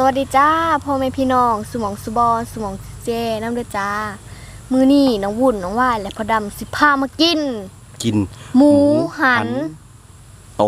สวัสดีจ้าพ่อแม่พี่น้องสมองสุบอนสมองเจน้ำเด้อจ้า มือนี่น้องวุ่นน้องว่ายและพ่อดำสิพามากิน กินหมูหัน โต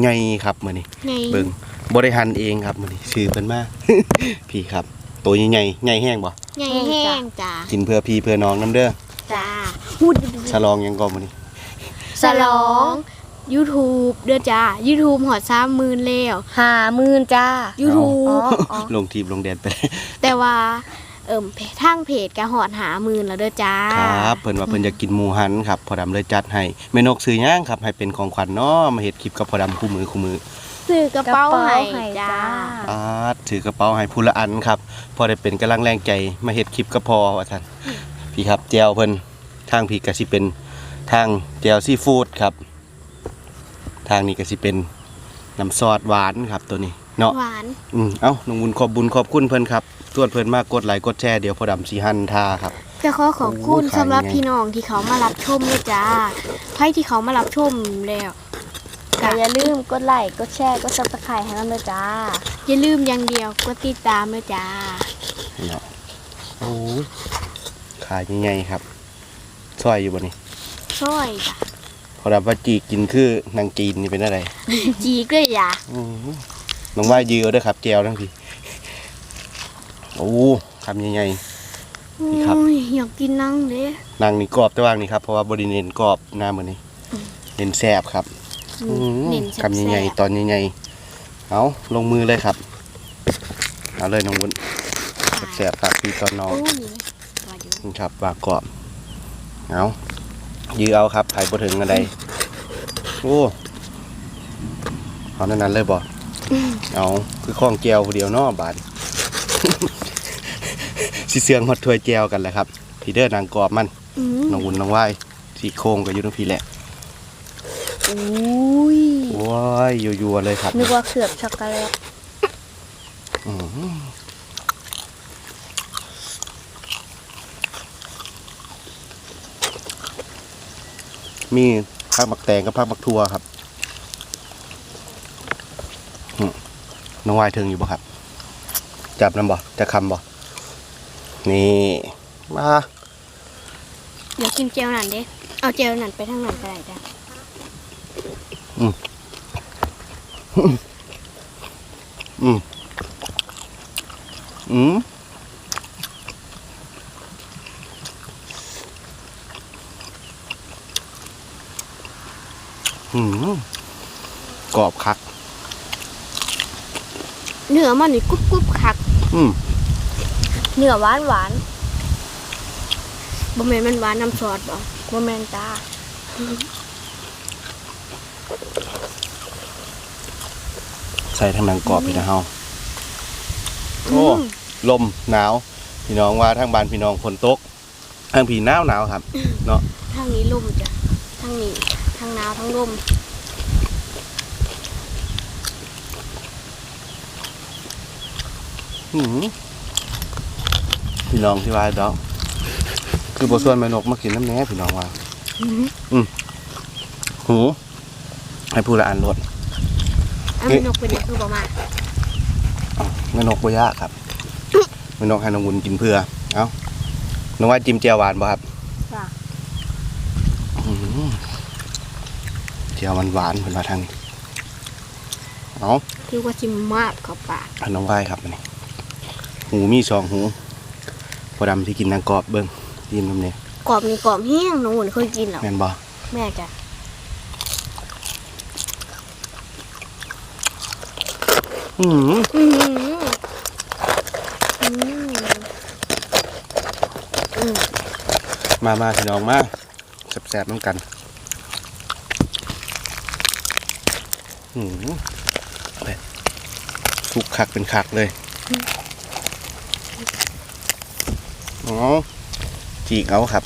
ใหญ่ๆครับมื้อนี้ไงเบิ่งบ่ได้หั่นเองครับมื้อนี้ชื่อเพิ่นมา พี่ครับโตใหญ่ๆใหญ่แห้งบ่ไงแห้งจ้ากินเพื่อพี่เพื่อน้องน้ำเด้อจ้าพูดฉลองหยังก่อนมื้อนี้สลอง YouTube เด้อจ้า YouTube หอดซ้ำมื่นแล้วหามื่นจ้า YouTube ลงทีมลงแดนไปแต่ว่าเอิ่มทางเพจกะหอดหามื่นแล้วเด้อจ้าครับเพิ่นว่าเพิ่นอยากกินหมูหันครับพอดำเลยจัดให้แม่นกซื้อย่างครับ ให้เป็นของขวัญเนาะมาเฮ็ดคลิปกับพอดำคู่มือคู่มือซื้อกระเป๋าให้จ้าอาดถือกระเป๋าให้ผู้ละอันครับพอได้เป็นกำลังแรงใจมาเฮ็ดคลิปก็พอว่าท่านพี่ครับแจวเพิ่นทางพี่ก็สิเป็นทางแจวซีฟู้ดครับ ทางนี้ก็สิเป็นน้ำซอสหวานครับตัวนี้เนาะหวานอืมเอ้าน้องบุญขอบบุญขอบคุณเพิ่นครับส่วนเพิ่นมากกดไลค์กดแชร์เดี๋ยวพอดำสิหันทาครับ จะขอขอบคุณโอ้ขายสำหรับไงพี่น้องที่เขามารับชมด้วยจ้าใครที่เขามารับชมแล้วก็อย่าลืมกดไลค์กดแชร์กดซับสไครต์ให้เราด้วยจ้าอย่าลืมอย่างเดียวกดติดตามด้วยจ้าเนาะโอ้ยขายใหญ่ๆครับซอยอยู่บ่นี่ช่วยจ้ะ พอดำว่าจีกินคือนางจีนนี่เป็นอะไรจีกเลยจ้ะอืมน้องว่ายืเอาเด้วยครับแจวทั้งทีโอ้คำใหญ่ นี่ครับ โอ้ยอยากกินนั่งเด้ๆนางนี่กรอบแต่ว่างนี่ครับเพราะว่าบริเนนกรอบหน้ามือนี้เน้นแซบครับอืมเน้นคำใหญ่ๆตอนใหญ่ๆเอาลงมือเลยครับเอาเลยน้องวุ้นแซบๆฝากพี่ตอนน้อง โอ้ยว่าอยู่ นี่ครับวางกรอบเอา ยือเอาครับไผ่บ่ถึงอะไรโอ้เอานั้นนั้นเลยบ่เอาคือข้องแก้วผู้เดียวเนาะบาดสิเสียงหดถ้วยแก้วกันแหละครับพี่เด้อนางกรอบมันอืมน้องวุ่นน้องว่ายสีโครงก็อยู่ตรงพี่แหละอุ้ยว้ายยัวๆเลยครับนึกว่าเขือบช็อกโกแลต อื้อหือ มีผักมักแตงกับผักมักทั่วครับอืมน้องวายถึงอยู่บ่ครับ จับน้ำบ่จะคำบ่นี่มาเดี๋ยวกินเจลนั่นเด้เอาเจลนั่นไปทางนั้นก็ได้จ้ะอืมอืมอืม กรอบคัก เนื้อมันนี่กรุบกรุบคัก อืมเนื้อหวานหวานบ่แม่นมันหวานน้ำซอสบ่โมเมนจ้าใส่ทั้งหนังกรอบพี่นะเฮาโอ้ลมหนาว พี่น้องว่าทางบ้านพี่น้องฝนตกทางพี่หนาวหนาวครับ เนาะทางนี้ลมจ้ะทางนี้ ทางหนาวทางลมหืมพี่น้องที่ว่าดอก คือบส่วนแม่นกมากินน้ำแหน่พี่น้องว่าอืมหูให้ผู้ละอันรถเอาแม่นกเป็นหยังคือบ่มาแม่นกบ่ยากครับแม่นกให้น้องวุ้นกินเพื่อ เอ้าน้องว่าจิ้มเจียวหวานบ่ครับ จ้า อื้อหือเจียวมันหวานเป็นมาทางนี้เอาคือว่าสิมากเข้าปากอันน้องไหว้ครับอันนี้หูมีสองหูพอดำที่กินนางกรอบเบิ้งยินตรงนี้กรอบนี่กรอบแห้งน้องหุ่นเคยกินแล้วแม่นบ่แม่จ้ะอือหืออือหืออืมอืมมามาพี่น้องมาแซ่บๆน้ำกัน อือหือเอาทุกคักเป็นคักเลยอ๋อจีกเอาครับ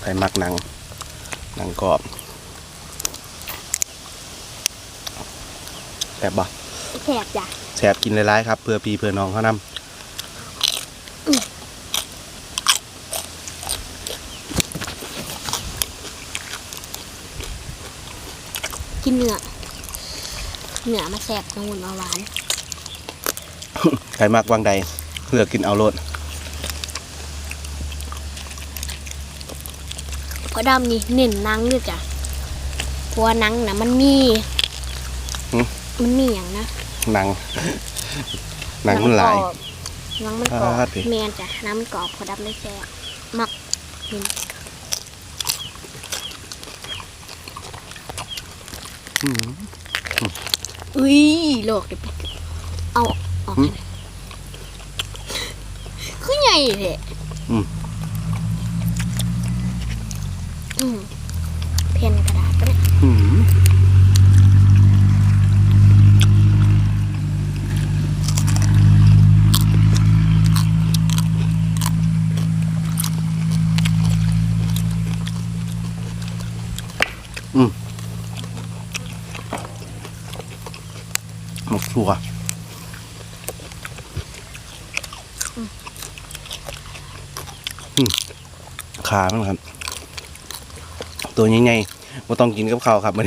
ไปมักหนังหนังกรอบแซ่บบ่แขกจ้ะแสบกินหลายๆครับ เพื่อพี่เพื่อน้องเขานกินเนื้อ เนื้อมาแสบน้องหุ่นมาหวานใครมากวางใดเลือกกินเอาโลดพอดำนี่เน้นหนังเด้อจ้ะเพราะว่าหนังนะมันมีมันมีอย่างนะหนังหนังมันหลาย กรอบหนังมันกรอบอ่าดิเมียนจ้ะน้ำมันกรอบพอดำได้แซ่บมักกินอืมอุ้ ยโลกเดี๋ยวไปเอาออกหืมให้หน่อยคือใหญ่เลยอืม อืมเพนกระดาษปะเนี่ย อืมอืม หมกถั่วอืมขามันครับ ตัวใหญ่ๆไม่ต้องกินกับข้าวครับมัน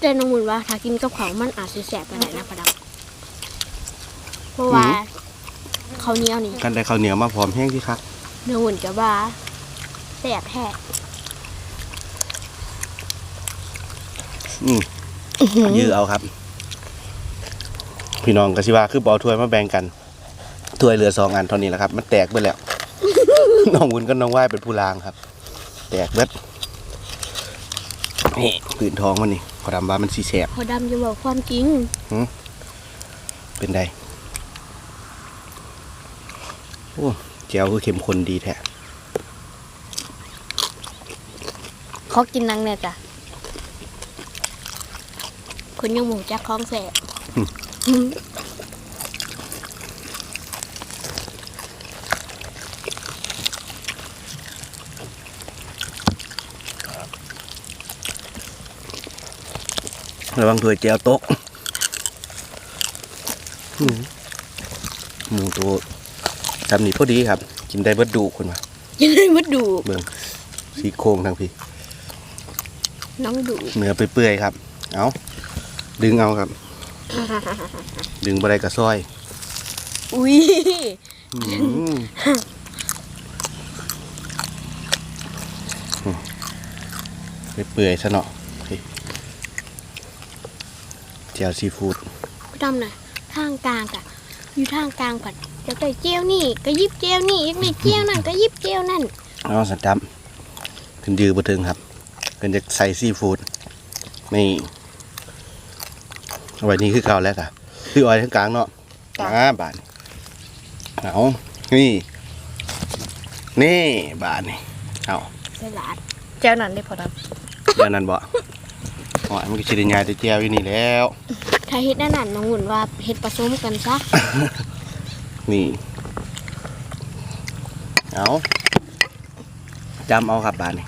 แต่น้องมุนว่า ถ้ากินกับเขาวมันอาจจะแสบไปไหนอยนะพอดำเพราะว่าหืมเขาวเหนียวนี่กันได้ข้าวเหนียวมาพร้อมแห้งที่คักน้องมุนกับว่าแสบแท้อืมยื้อเอาครับ พี่น้องก็สิว่าคือเอาถ้วยมาแบ่งกันถ้วยเหลือสองอันเท่านี้แหละครับ มันแตกไปแล้ว น้องวุ้นก็น้องว่ายเป็นผู้ลางครับ แตกเบิดนี่ปืนทองมันนี่ขอดำว่ามันสีแสบพอดำจะบอกความจริงเป็นไดโอ้เจียวคือเข้มข้นดีแท้เขากินนังเนี่ยจ้ะคุณยังหมูจักคล้องแสบ ระวังถ้วยเจียวตกอืมหมูตัวทำนี่พอดีครับ กินได้เบิดดูคนมายังได้มาดูเบิ่งสีโครงทางพี่น้องดูเนื้อเปื่อยๆครับ เอาดึงเอาครับ ดึงบะไรกระซ้อย อุ้ยอืมเปื่อยๆซะเนาะเฮ้ยเจียวซีฟู้ดพอดำน่ะทางกลางกะอยู่ทางกลางผัดจะได้เจียวนี่ก็ยิบเจียวนี่ยังในเจียวนั่นก็ยิบเจียวนั่นเอาสันจำขึ้นยือบ่ถึงครับเพิ่นจะใส่ซีฟู้ดไม่เอา ไว้นี่คือเก่าแล้วค่ะคืออ้อยทั้งกลางเนาะอ่าบานเอานี่ นี่บานนี่เอาสลัดเจียวนั่นได้พอดเดี๋ยวนั้นบ่อ๋อมันก็สิได้ง่ายแต่แจวอยู่นี่แล้วำถ้าเฮ็ดนั่นน่ะน้องหุ่นว่าเฮ็ดผสมกันซะนี่ เอาจำเอาครับบานนี่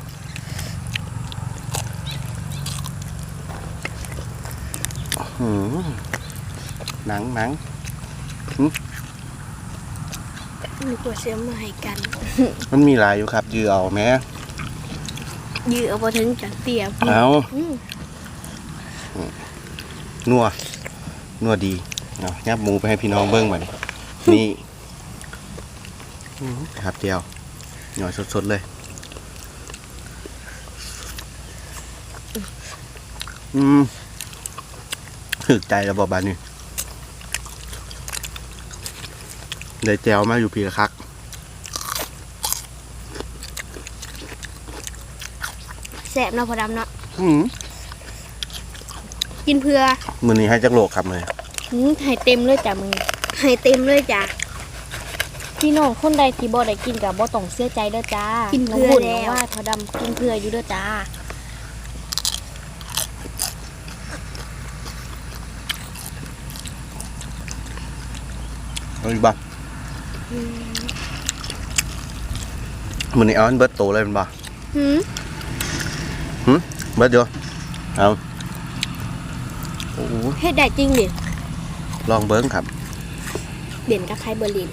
หืมหนังหนังมีตัวเสียมมาให้กัน มันมีหลายอยู่ครับยือเอาแหม่ยื้อเอาบ่ถึงจังเตียพี่เอาอืมนัวนัวดีเอายับหมูไปให้พี่น้องเบิ้งมานี่นี่อื้อครับเดียวหน่อยสดๆเลยอืม ถึกใจแล้วบอกบานนี่ได้แจวมาอยู่พีละคักแสบเนาะพอดำเนาะอืมกินเพื่อมือนี้ให้จักโลกครับเลยหืมให้เต็มเลยจ้ะมึงให้เต็มเลยจ้ะพี่น้องคนใดที่บ่ได้กินกับบ่ต้องเสียใจเด้อจ้ากิกินเพื่อน้งบุญแล้วน้องว่าพอดำกินเพื่ออยู่เด้อจ้า เอาอีกบ่มือนี้เอาอันเบิร์ตโตเลยเป็นบ่หืมเบิร์ดเดียวเอาโอ้โหเฮ็ดได้จริงดิลองเบิ้งครับ เด่นกับใครเบอร์ลิน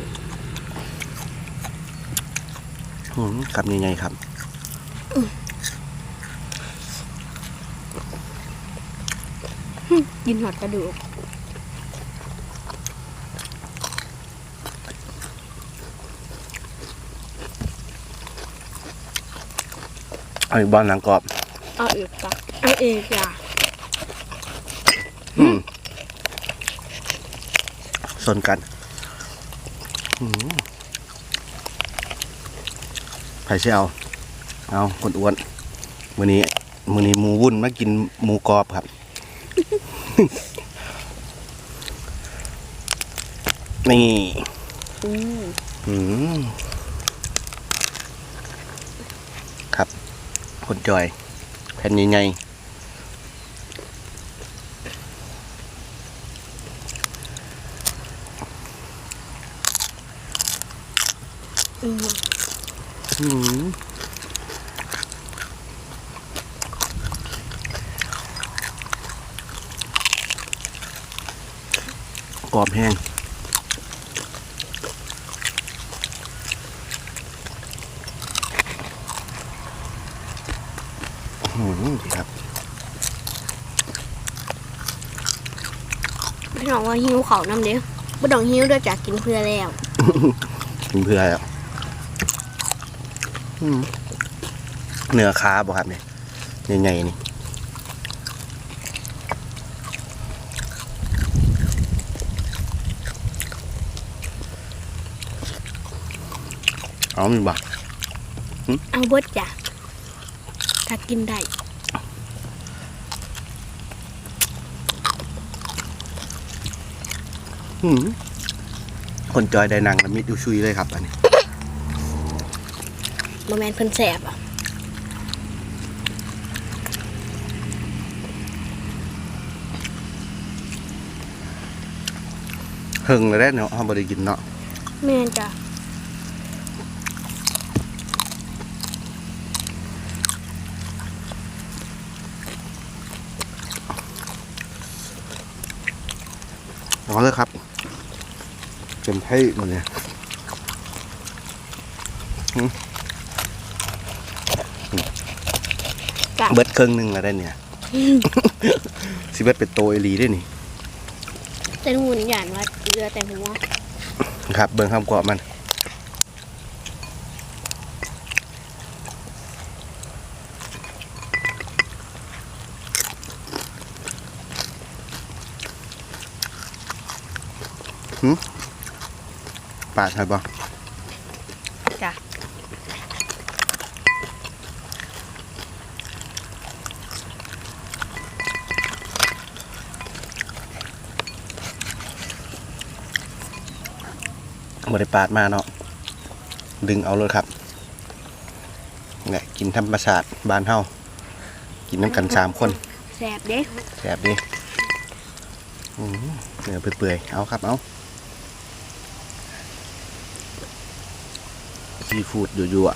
อืมครับยังไงครับกินหอดกระดูก เอาอีกบอลหนังกรอบ เอาอีกจ้ะเอาอีกจ้ะอืมสนกันอืมไผ่เชี่ยวเอาคนอ้วนมือนี้มือนี้หมูวุ่นมากินหมูกรอบครับ นี่ อืม อืมครับ คนจอย แผ่นใหญ่อืมอืมกรอบแห้ง อืมดีครับ พี่น้อง ว่าหิวเขาวน้ำเด้อบ่ต้องหิวด้วยจ้ะกินเพื่อแล้ว กินเพื่อแล้วอืมเนื้อคาบ่ครับเนี่ยใหญ่ๆนี่เอามีบ่เอาเบิดจ้ะถ้ากินได้ อืม คนจอยได้นังแล้วมิดดูชุยเลยครับ อันนี้บ่แม่นเพิ่นแสบอะเฮิงเลยได้เนาะเขาบริกินเนาะแม่นจ้ะเอาเลยครับ เป็นไพ่หมดเนี่ยหืมเบิดเครื่องหนึ่งแล้วได้เนี่ยสิเบิดเป็นโตเอหลีได้นี่แต่หุ่นหยานว่าเรือแต่หัวครับ เบิ่งคำกรอบมัน หืม ปาดใช่ปะจ้ะบริปาดมาเนาะดึงเอาเลยครับเนี่ยกินธรรมชาติบ้านเฮากินน้ำกันสามคนแสบเด้แสบดิอื้อหือเนื้อเปื่อยๆเอาครับเอา ซีฟู้ดยั่ว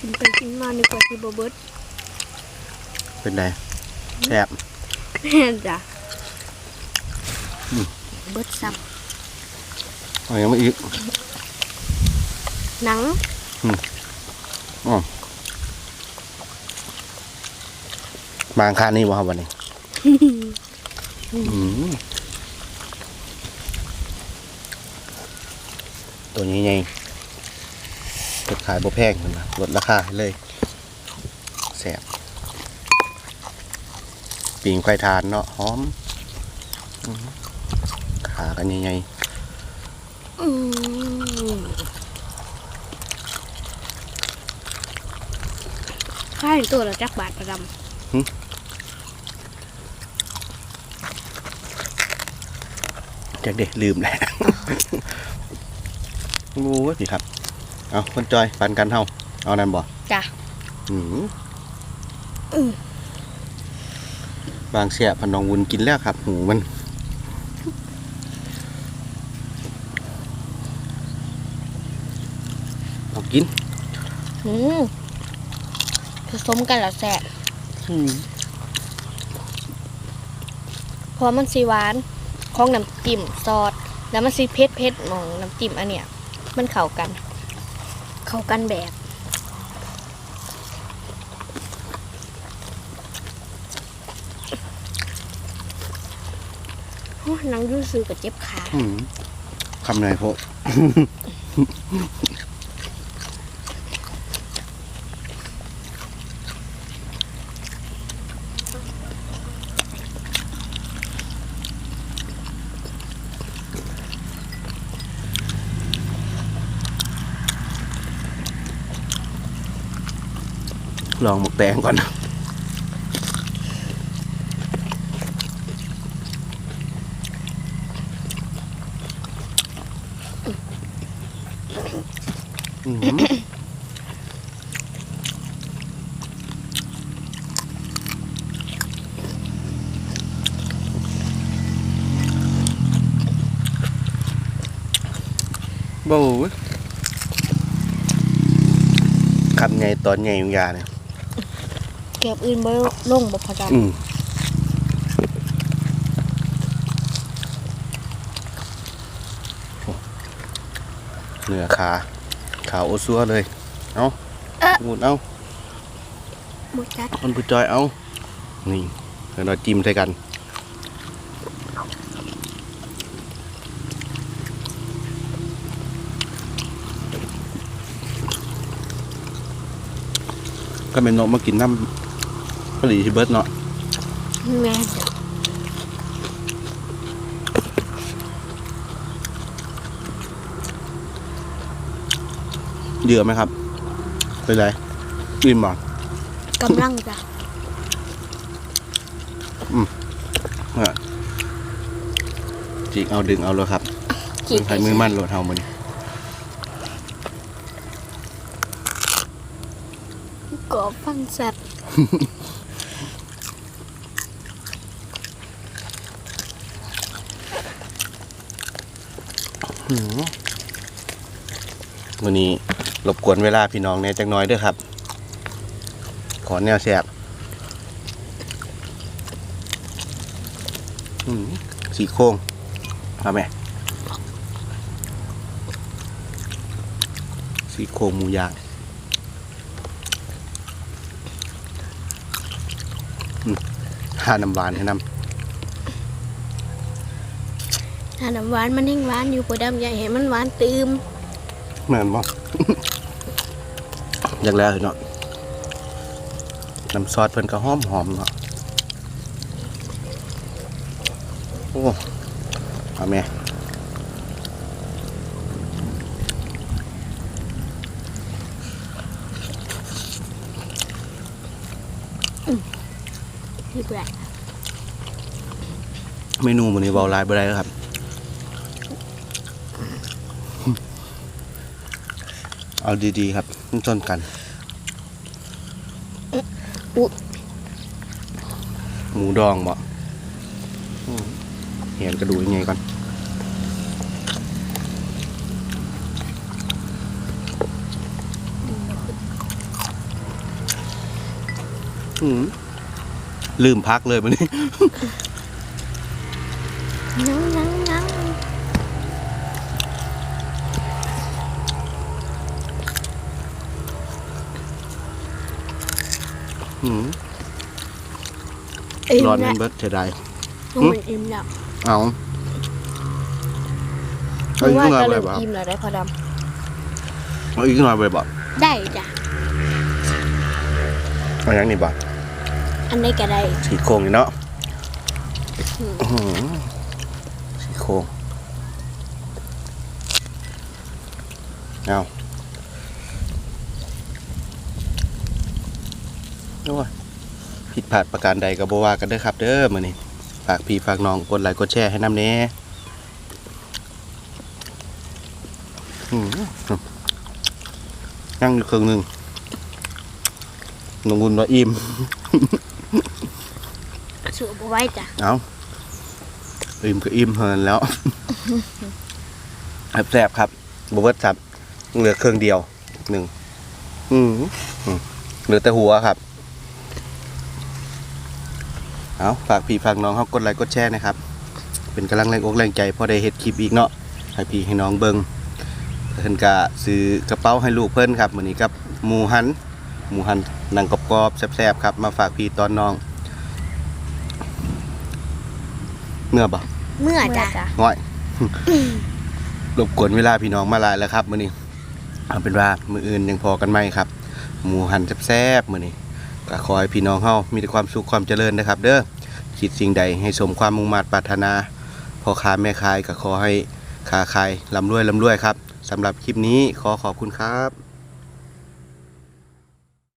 กินไปกินมานึกว่าสิบ่เบิดๆเป็นไงแสบแม่นจ้ะอืมเบิดซ้เอายังไม่อีกำหนังมาอังคารนี้วะครับวันนี้อื้อหือ ตัวนี้ไงเปิดขายบ่แพงมันนะลดราคาให้เลยแสบปิงควายทานเนาะหอมอื้อหือขากันยังไงอืมค่ายตัวละจักบาทประดำ จากเด็กลืมแหละโอ้ยพี่ครับ เอาคนจอยปันกันเฮาเอานั่นบ่จ้ะอืมบางเสียพันนองวุนกินแล้วครับ หูมันเอากินอืมผสมกันแล้วแสบเพราะมันสีหวาน ของน้ำจิ้มซอสแล้วมันซีเพ็ดเพ็ดๆของน้ำจิ้มอันเนี้ยมันเข้ากัน เข้ากันแบบหอ้นังยูซือกกับเจ็บขาคำไหนพวก ลองหมกแดงก่อนบ่าวคำไงตอนไงยุงยาเนี่ย แก็บอื่นบ่ลงบ่พอดอืมโอ้เนื้อขาขาวโอซัวเลย เอาหมุนเอาำบ่จัดมันผู้จอยเอา นี่แล้วเราจิ้มใส่กันก็เป็นนกมากินน้ำ กะหรี่ที่เบิร์ดเนาะแม่เยอะไหมครับเป็นไรอิ่มบ่กำลังจ้ะเนี่ยจิกเอาดึงเอาเลยครับขีดใช้มือมั่นโหลดเฮามันกอบฟังสัตว์ วันนี้รบกวนเวลาพี่น้องเนี่ยจักหน้อยด้วยครับ ขอแนวแสบสีโค้งเอาไหมสีโค้งหมูยางหาน้ำหวานให้น้ำ ถ้าน้ำหวานมันแห้งหวานอยู่พอดำอย่าให้มันหวานตืมเหมือนบ่ อยากแล้วเนาะน้ำซอสเพิ่นก็หอมหอมๆเนาะโอ้เอาแม่นี่แหละเมนูมื้อนี้เว้าหลายบ่ได้แล้วครับ เอาดีๆครับมันชนกันหมูดองบ่อืมเห็นกระดูกยังไงก่อน อืมลืมพักเลยวันนี้นังนังนั อืมอิ่มร้อนแล้เป็วนเบิร์ดเสียดายมันอิ่มแล้วเอาเพเอาราะอีกว่าหน่อยก็ไปเริ่มบ่อิ่มแล้วได้พอดเอาอีกหน่อยไปบ่ำได้จ้ะ เอาอย่างนี้บ่อันนี้ก็ได้สีโครงนี่เนาะอืมอื้อหือสีโครงเอา โอ้ยผิดพลาดประการใดก็บ่ว่ากันเด้อครับ เด้อมื้อนี้ฝากพี่ฝากน้องกดไลค์กดแชร์ให้นำแหน่อื้อหือนั่งอยู่ครึ่งหนึงน้องบุญว่าอิ่มสูบไว้จ้ะเอาอิ่มก็อิ่มเฮินแล้วแซ่บๆครับบเบิร์ตสับเหลือเครื่องเดียวหนึ่งอืมอืมเหลือแต่หัวครับ เอาฝากพี่ฝากน้องเขากดไลค์กดแชร์นะครับ เป็นกำลังแรงอกแรงใจพอได้เฮ็ดคลิปอีกเนาะให้พี่ให้น้องเบิงเพิ่นกะซื้อกระเป๋าให้ลูกเพิ่นครับวันนี้กับหมูหันหมูหันหนังกรอบๆแซ่บๆครับ มาฝากพี่ตอนน้อง เมื่อบ่มเมื่อจ้ะจ้ะง่อยรบกวนเวลาพี่น้องมาหลายแล้วครับมื้อนี้เอาเป็นว่ามื้ออื่นยังพอกันไหมครับ หมูหันแซ่บๆมื้อนี้ ก็ขอให้พี่น้องเฮามีแต่ความสุขความเจริญนะครับ เด้อคิดสิ่งใดให้สมความมุ่งมั่นปรารถนาพ่อค้าแม่ขายก็ขอให้ค้าขายร่ำรวยร่ำรวยครับสำหรับคลิปนี้ขอขอบคุณครับ